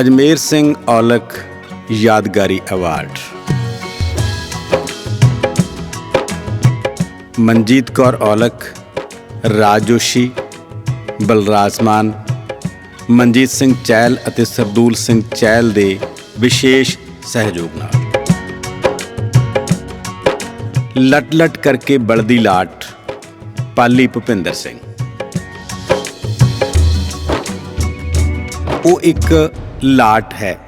ਅਜਮੇਰ ਸਿੰਘ ਔਲਖ ਯਾਦਗਾਰੀ ਅਵਾਰਡ। ਮਨਜੀਤ ਕੌਰ ਔਲਖ, ਰਾਜੋਸ਼ੀ ਬਲਰਾਜਮਾਨ ਮਨਜੀਤ ਸਿੰਘ ਚਹਿਲ ਅਤੇ ਸਰਦੂਲ ਸਿੰਘ ਚਹਿਲ ਦੇ ਵਿਸ਼ੇਸ਼ ਸਹਿਯੋਗ ਨਾਲ। ਲਟ ਲਟ ਕਰਕੇ ਬਲਦੀ ਲਾਟ, ਪਾਲੀ ਭੁਪਿੰਦਰ ਸਿੰਘ। ਉਹ ਇੱਕ ਲਾਟ ਹੈ।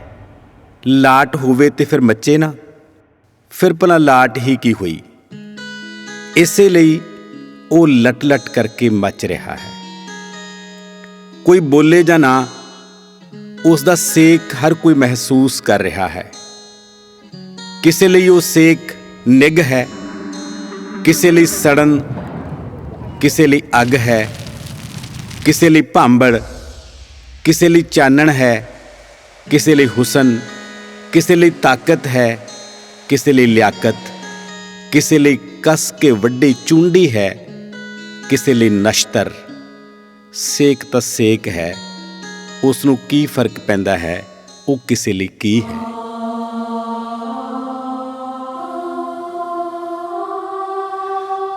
ਲਾਟ ਹੋਵੇ ਤੇ ਫਿਰ ਮੱਚੇ ਨਾ। ਫਿਰ ਭਲਾ ਲਾਟ ਹੀ ਕੀ ਹੋਈ? ਇਸੇ ਲਈ ਉਹ ਲਟ ਲਟ ਕਰਕੇ ਮੱਚ ਰਿਹਾ ਹੈ। ਕੋਈ ਬੋਲੇ ਜਾਂ ਨਾ, ਉਸ ਦਾ ਸੇਕ ਹਰ ਕੋਈ ਮਹਿਸੂਸ ਕਰ ਰਿਹਾ ਹੈ। ਕਿਸੇ ਲਈ ਉਹ ਸੇਕ ਨਿਗ ਹੈ, ਕਿਸੇ ਲਈ ਸੜਨ, ਕਿਸੇ ਲਈ ਅੱਗ ਹੈ, ਕਿਸੇ ਲਈ ਭਾਂਬੜ, ਕਿਸੇ ਲਈ ਚਾਨਣ ਹੈ ਕਿਸੇ ਲਈ ਹੁਸਨ, ਕਿਸੇ ਲਈ ਤਾਕਤ ਹੈ, ਕਿਸੇ ਲਈ ਲਿਆਕਤ, ਕਿਸੇ ਲਈ ਕਸ ਕੇ ਵੱਡੀ ਚੁੰਡੀ ਹੈ, ਕਿਸੇ ਲਈ ਨਸ਼ਤਰ। ਸੇਕ ਤਾਂ ਸੇਕ ਹੈ ਉਸ ਨੂੰ ਕੀ ਫ਼ਰਕ ਪੈਂਦਾ ਹੈ, ਉਹ ਕਿਸੇ ਲਈ ਕੀ ਹੈ?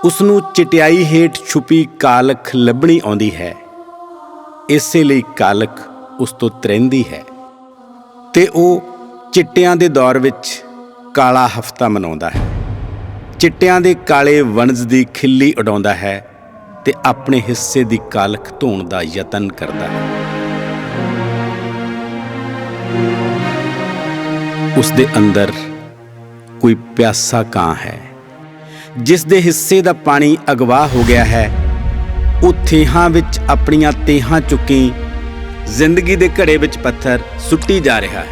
ਉਸ ਨੂੰ ਚਟਿਆਈ ਹੇਠ ਛੁਪੀ ਕਾਲਖ ਲੱਭਣੀ ਆਉਂਦੀ ਹੈ, ਇਸੇ ਲਈ ਕਾਲਖ ਉਸ ਤੋਂ ਤਰੰਦੀ ਹੈ। ਤੇ ਉਹ ਚਿੱਟਿਆਂ ਦੇ ਦੌਰ ਵਿੱਚ ਕਾਲਾ ਹਫਤਾ ਮਨਾਉਂਦਾ ਹੈ। ਚਿੱਟਿਆਂ ਦੇ ਕਾਲੇ ਵਣਜ ਦੀ ਖਿੱਲੀ ਉਡਾਉਂਦਾ ਹੈ ਤੇ ਆਪਣੇ ਹਿੱਸੇ ਦੀ ਕਾਲਖ ਧੋਣ ਦਾ ਯਤਨ ਕਰਦਾ ਹੈ। ਉਸ ਦੇ ਅੰਦਰ ਕੋਈ ਪਿਆਸਾ ਕਾਂ ਹੈ। ਜਿਸ ਦੇ ਹਿੱਸੇ ਦਾ ਪਾਣੀ ਅਗਵਾ ਹੋ ਗਿਆ ਹੈ, ਉਹ ਥੇਹਾਂ ਵਿੱਚ ਆਪਣੀਆਂ ਤੇਹਾਂ ਚੁੱਕੀ ਜ਼ਿੰਦਗੀ ਦੇ ਘੜੇ ਵਿੱਚ ਪੱਥਰ ਸੁੱਟੀ ਜਾ ਰਿਹਾ ਹੈ।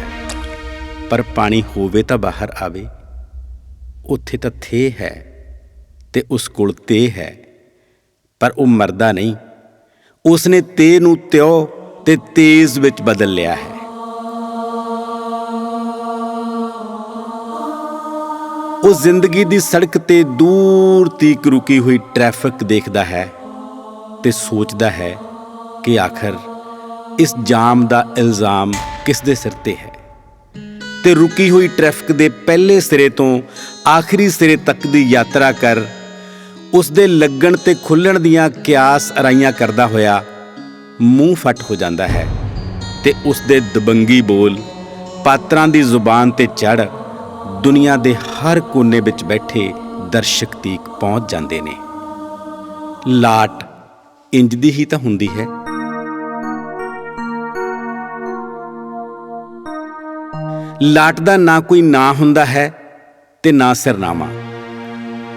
ਪਰ ਪਾਣੀ ਹੋਵੇ ਤਾਂ ਬਾਹਰ ਆਵੇ। ਉੱਥੇ ਤਾਂ ਥੇ ਹੈ ਤੇ ਉਸ ਕੋਲ ਤੇ ਹੈ। ਪਰ ਉਹ ਮਰਦਾ ਨਹੀਂ। ਉਸ ਨੇ ਤੇ ਨੂੰ ਤਿਉ ਤੇ ਤੇਜ਼ ਵਿੱਚ ਬਦਲ ਲਿਆ ਹੈ। ਉਹ ਜ਼ਿੰਦਗੀ ਦੀ ਸੜਕ ਤੇ ਦੂਰ ਤੀਕ ਰੁਕੀ ਹੋਈ ਟ੍ਰੈਫਿਕ ਦੇਖਦਾ ਹੈ ਤੇ ਸੋਚਦਾ ਹੈ ਕਿ ਆਖਰ ਇਸ ਜਾਮ ਦਾ ਇਲਜ਼ਾਮ ਕਿਸ ਦੇ ਸਿਰ ਤੇ ਹੈ? ਤੇ ਰੁਕੀ ਹੋਈ ਟ੍ਰੈਫਿਕ ਦੇ ਪਹਿਲੇ ਸਿਰੇ ਤੋਂ ਆਖਰੀ ਸਿਰੇ ਤੱਕ ਦੀ ਯਾਤਰਾ ਕਰ ਉਸ ਦੇ ਲੱਗਣ ਤੇ ਖੁੱਲਣ ਦੀਆਂ ਕਿਆਸ ਅਰਾਈਆਂ ਕਰਦਾ ਹੋਇਆ ਮੂੰਹ ਫਟ ਹੋ ਜਾਂਦਾ ਹੈ ਤੇ ਉਸ ਦੇ ਦਬੰਗੀ ਬੋਲ ਪਾਤਰਾਂ ਦੀ ਜ਼ੁਬਾਨ ਤੇ ਚੜ ਦੁਨੀਆ ਦੇ ਹਰ ਕੋਨੇ ਵਿੱਚ ਬੈਠੇ ਦਰਸ਼ਕ ਤੀਕ ਪਹੁੰਚ ਜਾਂਦੇ ਨੇ। ਲਾਟ ਇੰਜ ਦੀ ਹੀ ਤਾਂ ਹੁੰਦੀ ਹੈ। ਲਾਟ ਦਾ ਨਾ ਕੋਈ ਨਾਂ ਹੁੰਦਾ ਹੈ ਤੇ ਨਾ ਸਿਰਨਾਮਾ।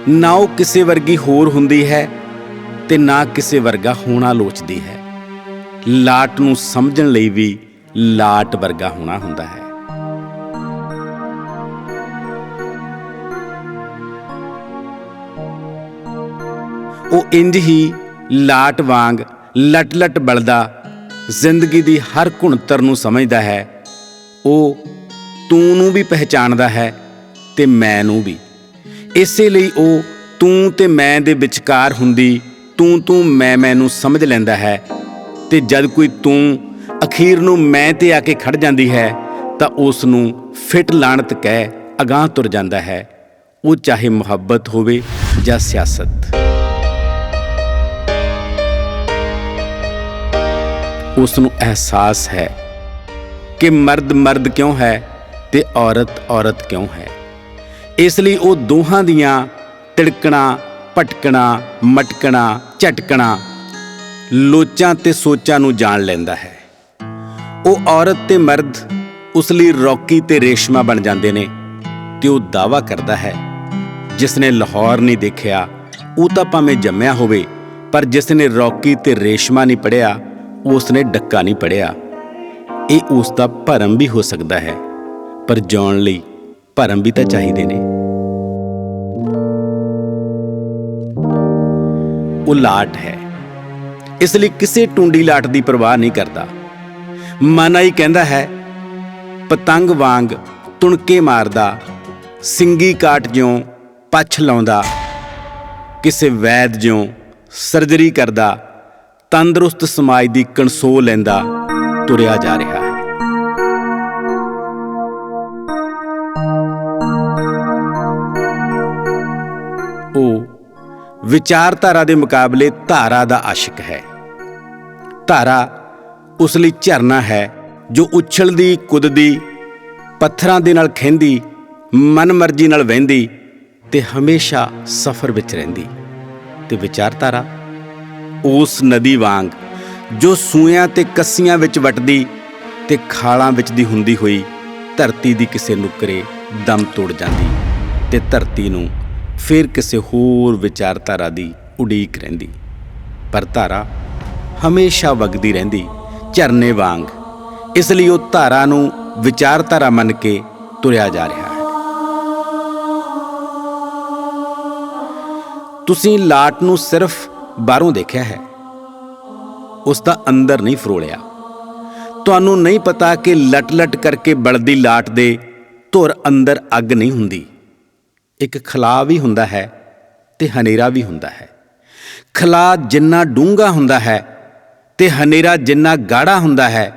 ਨਾ ਉਹ ਕਿਸੇ ਵਰਗੀ ਹੋਰ ਹੁੰਦੀ ਹੈ ਤੇ ਨਾ ਕਿਸੇ ਵਰਗਾ ਹੋਣਾ ਲੋਚਦੀ ਹੈ। ਲਾਟ ਨੂੰ ਸਮਝਣ ਲਈ ਵੀ ਲਾਟ ਵਰਗਾ ਹੋਣਾ ਹੁੰਦਾ ਹੈ। ਉਹ ਇੰਜ ਹੀ ਲਾਟ ਵਾਂਗ ਲਟ ਲਟ ਬਲਦਾ ਜ਼ਿੰਦਗੀ ਦੀ ਹਰ ਘੁਣਤਰ ਨੂੰ ਸਮਝਦਾ ਹੈ। ਉਹ ਤੂੰ ਨੂੰ ਵੀ ਪਹਿਚਾਣਦਾ ਹੈ ਤੇ ਮੈਂ ਨੂੰ ਵੀ। ਇਸੇ ਲਈ ਉਹ ਤੂੰ ਤੇ ਮੈਂ ਦੇ ਵਿਚਕਾਰ ਹੁੰਦੀ ਤੂੰ ਤੂੰ ਮੈਂ ਮੈਂ ਨੂੰ ਸਮਝ ਲੈਂਦਾ ਹੈ ਤੇ ਜਦ ਕੋਈ ਤੂੰ ਅਖੀਰ ਨੂੰ ਮੈਂ ਤੇ ਆ ਕੇ ਖੜ ਜਾਂਦੀ ਹੈ ਤਾਂ ਉਸ ਨੂੰ ਫਿੱਟ ਲਾਣਤ ਕਹਿ ਅਗਾਹ ਤੁਰ ਜਾਂਦਾ ਹੈ। ਉਹ ਚਾਹੇ ਮੁਹੱਬਤ ਹੋਵੇ ਜਾਂ ਸਿਆਸਤ। ਉਸ ਨੂੰ ਅਹਿਸਾਸ ਹੈ ਕਿ ਮਰਦ ਮਰਦ ਕਿਉਂ ਹੈ? ਤੇ ਔਰਤ ਔਰਤ ਕਿਉਂ ਹੈ? ਇਸ ਲਈ ਉਹ ਦੋਹਾਂ ਦੀਆਂ ਤਿੜਕਣਾ, ਭਟਕਣਾ, ਮਟਕਣਾ, ਝਟਕਣਾ, ਲੋਚਾਂ ਤੇ ਸੋਚਾਂ ਨੂੰ ਜਾਣ ਲੈਂਦਾ ਹੈ। ਉਹ ਔਰਤ ਤੇ ਮਰਦ ਉਸ ਲਈ ਰੌਕੀ ਤੇ ਰੇਸ਼ਮਾ ਬਣ ਜਾਂਦੇ ਨੇ ਤੇ ਉਹ ਦਾਵਾ ਕਰਦਾ ਹੈ ਜਿਸ ਨੇ ਲਾਹੌਰ ਨਹੀਂ ਦੇਖਿਆ, ਉਹ ਤਾਂ ਭਾਵੇਂ ਜੰਮਿਆ ਹੋਵੇ, ਪਰ ਜਿਸ ਨੇ ਰੌਕੀ ਤੇ ਰੇਸ਼ਮਾ ਨਹੀਂ ਪੜਿਆ ਉਸ ਨੇ ਡੱਕਾ ਨਹੀਂ ਪੜਿਆ ਇਹ ਉਸ ਦਾ ਭਰਮ ਵੀ ਹੋ ਸਕਦਾ ਹੈ। ਪਰ ਜਾਣ ਲਈ ਭਰਮ ਵੀ ਤਾਂ ਚਾਹੀਦੇ ਨੇ। ਉਹ ਲਾਟ ਹੈ। ਇਸ ਲਈ ਕਿਸੇ ਟੁੰਡੀ ਲਾਟ ਦੀ ਪਰਵਾਹ ਨਹੀਂ ਕਰਦਾ। ਮਨ ਆਈ ਕਹਿੰਦਾ ਹੈ, ਪਤੰਗ ਵਾਂਗ ਤੁਣਕੇ ਮਾਰਦਾ, ਸਿੰਗੀ ਕਾਟ ਜਿਉਂ ਪੱਛ ਲਾਉਂਦਾ, ਕਿਸੇ ਵੈਦ ਜਿਉਂ ਸਰਜਰੀ ਕਰਦਾ, ਤੰਦਰੁਸਤ ਸਮਾਜ ਦੀ ਕਣਸੋ ਲੈਂਦਾ, ਤੁਰਿਆ ਜਾ ਰਿਹਾ। ਵਿਚਾਰਧਾਰਾ ਦੇ ਮੁਕਾਬਲੇ ਧਾਰਾ ਦਾ ਆਸ਼ਿਕ ਹੈ। ਧਾਰਾ ਉਸ ਲਈ ਝਰਨਾ ਹੈ ਜੋ ਉਛਲਦੀ, ਕੁੱਦਦੀ, ਪੱਥਰਾਂ ਦੇ ਨਾਲ ਖਹਿੰਦੀ, ਮਨਮਰਜ਼ੀ ਨਾਲ ਵਹਿੰਦੀ ਤੇ ਹਮੇਸ਼ਾ ਸਫ਼ਰ ਵਿੱਚ ਰਹਿੰਦੀ। ਤੇ ਵਿਚਾਰਧਾਰਾ ਉਸ ਨਦੀ ਵਾਂਗ ਜੋ ਸੂਇਆਂ ਤੇ ਕੱਸੀਆਂ ਵਿੱਚ ਵਟਦੀ ਤੇ ਖਾਲਾਂ ਵਿੱਚ ਦੀ ਹੁੰਦੀ ਹੋਈ ਧਰਤੀ ਦੀ ਕਿਸੇ ਨੁਕਰੇ ਦਮ ਤੋੜ ਜਾਂਦੀ ਤੇ ਧਰਤੀ ਨੂੰ ਫਿਰ ਕਿਸੇ ਹੋਰ ਵਿਚਾਰਧਾਰਾ ਦੀ ਉਡੀਕ ਰਹਿੰਦੀ। ਪਰ ਧਾਰਾ ਹਮੇਸ਼ਾ ਵਗਦੀ ਰਹਿੰਦੀ, ਝਰਨੇ ਵਾਂਗ। ਇਸ ਲਈ ਉਹ ਧਾਰਾ ਨੂੰ ਵਿਚਾਰਧਾਰਾ ਮੰਨ ਕੇ ਤੁਰਿਆ ਜਾ ਰਿਹਾ ਹੈ। ਤੁਸੀਂ ਲਾਟ ਨੂੰ ਸਿਰਫ ਬਾਹਰੋਂ ਦੇਖਿਆ ਹੈ। ਉਸ ਦਾ ਅੰਦਰ ਨਹੀਂ ਫਰੋਲਿਆ। ਤੁਹਾਨੂੰ ਨਹੀਂ ਪਤਾ ਕਿ ਲਟ-ਲਟ ਕਰਕੇ ਬਲਦੀ ਲਾਟ ਦੇ ਧੁਰ ਅੰਦਰ ਅੱਗ ਨਹੀਂ ਹੁੰਦੀ। ਇੱਕ ਖਲਾ ਵੀ ਹੁੰਦਾ ਹੈ ਤੇ ਹਨੇਰਾ ਵੀ ਹੁੰਦਾ ਹੈ। ਖਲਾ ਜਿੰਨਾ ਡੂੰਘਾ ਹੁੰਦਾ ਹੈ ਤੇ ਹਨੇਰਾ ਜਿੰਨਾ ਗਾੜਾ ਹੁੰਦਾ ਹੈ,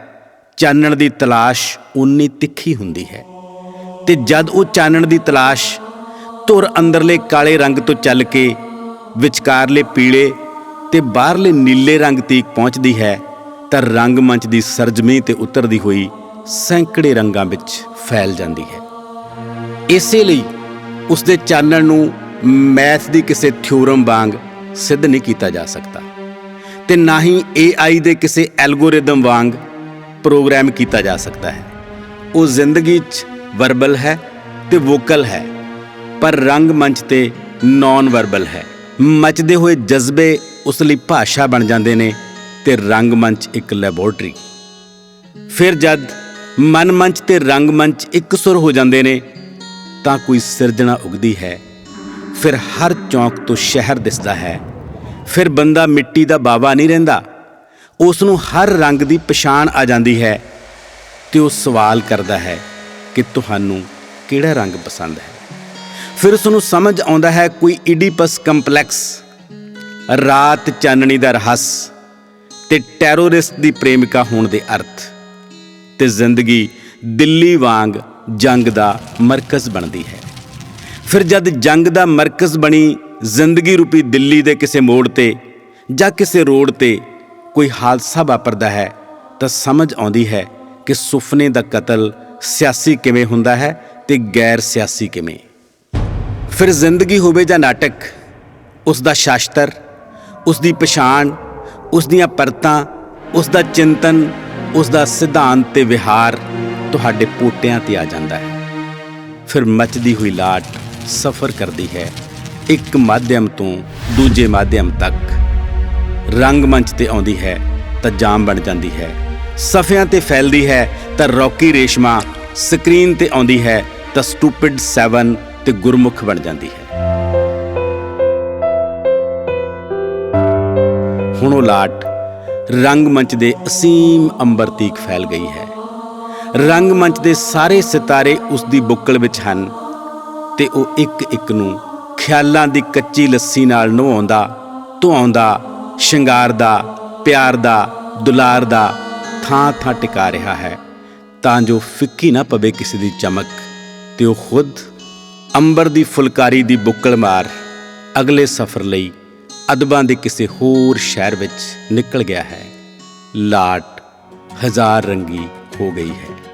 ਚਾਨਣ ਦੀ ਤਲਾਸ਼ ਉਨੀ ਤਿੱਖੀ ਹੁੰਦੀ ਹੈ। ਤੇ ਜਦ ਉਹ ਚਾਨਣ ਦੀ ਤਲਾਸ਼ ਧੁਰ ਅੰਦਰਲੇ ਕਾਲੇ ਰੰਗ ਤੋਂ ਚੱਲ ਕੇ ਵਿਚਕਾਰਲੇ ਪੀਲੇ ਤੇ ਬਾਹਰਲੇ ਨੀਲੇ ਰੰਗ ਤੀਕ ਪਹੁੰਚਦੀ ਹੈ, ਤਾਂ ਰੰਗਮੰਚ ਦੀ ਸਰਜਮੀ ਤੇ ਉਤਰਦੀ ਹੋਈ ਸੈਂਕੜੇ ਰੰਗਾਂ ਵਿੱਚ ਫੈਲ ਜਾਂਦੀ ਹੈ। ਇਸੇ ਲਈ ਉਸ ਦੇ ਚਾਨਣ ਨੂੰ ਮੈਥ ਦੀ ਕਿਸੇ ਥਿਊਰਮ ਵਾਂਗ ਸਿੱਧ ਨਹੀਂ ਕੀਤਾ ਜਾ ਸਕਦਾ ਤੇ ਨਾ ਹੀ AI ਦੇ ਕਿਸੇ ਐਲਗੋਰਿਦਮ ਵਾਂਗ ਪ੍ਰੋਗਰਾਮ ਕੀਤਾ ਜਾ ਸਕਦਾ ਹੈ। ਉਹ ਜ਼ਿੰਦਗੀ 'ਚ ਵਰਬਲ ਹੈ ਤੇ ਵੋਕਲ ਹੈ, ਪਰ ਰੰਗ ਮੰਚ ਤੇ ਨਾਨ ਵਰਬਲ ਹੈ। ਮਚਦੇ ਹੋਏ ਜਜ਼ਬੇ ਉਸ ਲਈ ਭਾਸ਼ਾ ਬਣ ਜਾਂਦੇ ਨੇ ਤੇ ਰੰਗ ਮੰਚ ਇੱਕ ਲੈਬੋਰਟਰੀ। ਫਿਰ ਜਦ ਮਨ ਮੰਚ ਤੇ ਰੰਗ ਮੰਚ ਇੱਕ ਸੁਰ ਹੋ ਜਾਂਦੇ ਨੇ ਤਾਂ ਕੋਈ ਸਿਰਜਣਾ ਉਗਦੀ ਹੈ। ਫਿਰ ਹਰ ਚੌਂਕ ਤੋਂ ਸ਼ਹਿਰ ਦਿਸਦਾ ਹੈ। ਫਿਰ ਬੰਦਾ ਮਿੱਟੀ ਦਾ ਬਾਬਾ ਨਹੀਂ ਰਹਿੰਦਾ। ਉਸ ਨੂੰ ਹਰ ਰੰਗ ਦੀ ਪਛਾਣ ਆ ਜਾਂਦੀ ਹੈ ਤੇ ਉਹ ਸਵਾਲ ਕਰਦਾ ਹੈ ਕਿ ਤੁਹਾਨੂੰ ਕਿਹੜਾ ਰੰਗ ਪਸੰਦ ਹੈ। ਫਿਰ ਉਸ ਨੂੰ ਸਮਝ ਆਉਂਦਾ ਹੈ ਕੋਈ ਇਡੀਪਸ ਕੰਪਲੈਕਸ, ਰਾਤ ਚਾਨਣੀ ਦਾ ਰਹੱਸ ਤੇ ਟੈਰੋਰਿਸਟ ਦੀ ਪ੍ਰੇਮਿਕਾ ਹੋਣ ਦੇ ਅਰਥ ਤੇ ਜ਼ਿੰਦਗੀ ਦਿੱਲੀ ਵਾਂਗ ਜੰਗ ਦਾ ਮਰਕਜ਼ ਬਣਦੀ ਹੈ। ਫਿਰ ਜਦ ਜੰਗ ਦਾ ਮਰਕਜ਼ ਬਣੀ, ਜ਼ਿੰਦਗੀ ਰੂਪੀ ਦਿੱਲੀ ਦੇ ਕਿਸੇ ਮੋੜ ਤੇ ਜਾਂ ਕਿਸੇ ਰੋਡ ਤੇ ਕੋਈ ਹਾਦਸਾ ਵਾਪਰਦਾ ਹੈ, ਤਾਂ ਸਮਝ ਆਉਂਦੀ ਹੈ ਕਿ ਸੁਪਨੇ ਦਾ ਕਤਲ ਸਿਆਸੀ ਕਿਵੇਂ ਹੁੰਦਾ ਹੈ ਤੇ ਗੈਰ ਸਿਆਸੀ ਕਿਵੇਂ। ਫਿਰ ਜ਼ਿੰਦਗੀ ਹੋਵੇ ਜਾਂ ਨਾਟਕ, ਉਸ ਦਾ ਸ਼ਾਸਤਰ, ਉਸ ਦੀ ਪਛਾਣ, ਉਸ ਦੀਆਂ ਪਰਤਾਂ, ਉਸ ਦਾ ਚਿੰਤਨ, ਉਸ ਦਾ ਸਿਧਾਂਤ ਤੇ ਵਿਹਾਰ ਤੁਹਾਡੇ ਪੋਟਿਆਂ ਤੇ ਆ ਜਾਂਦਾ ਹੈ। ਫਿਰ ਮੱਚਦੀ ਹੋਈ ਲਾਟ ਸਫ਼ਰ ਕਰਦੀ ਹੈ ਇੱਕ ਮਾਧਿਅਮ ਤੋਂ ਦੂਜੇ ਮਾਧਿਅਮ ਤੱਕ। ਰੰਗਮੰਚ ਤੇ ਆਉਂਦੀ ਹੈ ਤਾਂ ਜਾਮ ਬਣ ਜਾਂਦੀ ਹੈ। ਸਫ਼ਿਆਂ ਤੇ ਫੈਲਦੀ ਹੈ ਤਾਂ ਰੌਕੀ ਰੇਸ਼ਮਾ। ਸਕਰੀਨ ਤੇ ਆਉਂਦੀ ਹੈ ਤਾਂ ਸਟੂਪਿਡ 7 ਤੇ ਗੁਰਮੁਖ ਬਣ ਜਾਂਦੀ ਹੈ। ਹੁਣ ਉਹ ਲਾਟ ਰੰਗਮੰਚ ਦੇ ਅਸੀਮ ਅੰਬਰ ਤੀਕ ਫੈਲ ਗਈ ਹੈ। ਰੰਗਮੰਚ ਦੇ ਸਾਰੇ ਸਿਤਾਰੇ ਉਸ ਦੀ ਬੁੱਕਲ ਵਿੱਚ ਹਨ ਤੇ ਉਹ ਇੱਕ ਇੱਕ ਨੂੰ ਖਿਆਲਾਂ ਦੀ ਕੱਚੀ ਲੱਸੀ ਨਾਲ ਨਵਾਉਂਦਾ, ਧੁਆਉਂਦਾ, ਸ਼ਿੰਗਾਰਦਾ ਪਿਆਰ ਦਾ ਦੁਲਾਰ ਦਾ ਥਾਂ ਥਾਂ ਟਿਕਾ ਰਿਹਾ ਹੈ। ਤਾਂ ਜੋ ਫਿੱਕੀ ਨਾ ਪਵੇ ਕਿਸੇ ਦੀ ਚਮਕ ਤੇ ਉਹ ਖੁਦ ਅੰਬਰ ਦੀ ਫੁਲਕਾਰੀ ਦੀ ਬੁੱਕਲ ਮਾਰ ਅਗਲੇ ਸਫ਼ਰ ਲਈ ਅਦਬਾਂ ਦੇ ਕਿਸੇ ਹੋਰ ਸ਼ਹਿਰ ਵਿੱਚ ਨਿਕਲ ਗਿਆ ਹੈ। ਲਾਟ ਹਜ਼ਾਰ ਰੰਗੀ ਹੋ ਗਈ ਹੈ।